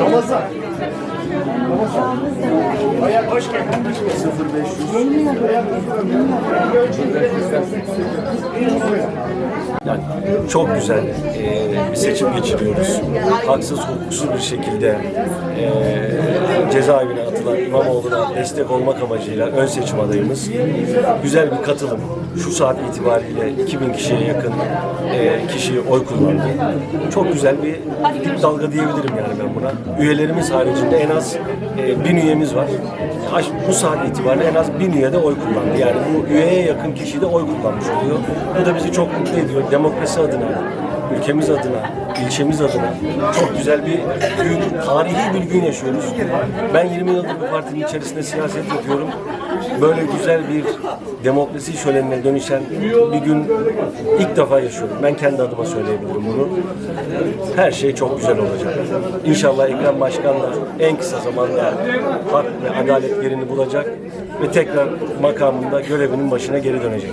Ramazan. Ramazan. Bayağı hoş geldin. 0500. Yani çok güzel e, bir seçim geçiriyoruz. Haksız hukuksuz bir şekilde e, cezaevine atılan İmamoğlu'na destek olmak amacıyla ön seçim adayımız. Güzel bir katılım. Şu saat itibariyle 2000 kişiye yakın e, kişi oy kullandı. Çok güzel bir dalga diyebilirim yani ben buna. Üyelerimiz haricinde en az e, bin üyemiz var. Bu saat itibariyle en az bin üye de oy kullandı. Yani bu üyeye yakın kişi de oy kullanmış oluyor. Bu da bizi çok mutlu ediyor. Demokrasi adına, ülkemiz adına, ilçemiz adına çok güzel bir gün, tarihi bir gün yaşıyoruz. Ben 20 yıldır bu partinin içerisinde siyaset yapıyorum. Böyle güzel bir demokrasi şölenine dönüşen bir gün ilk defa yaşıyorum. Ben kendi adıma söyleyebilirim bunu. Her şey çok güzel olacak. İnşallah Ekrem Başkan en kısa zamanda hak ve adalet yerini bulacak ve tekrar makamında görevinin başına geri dönecek.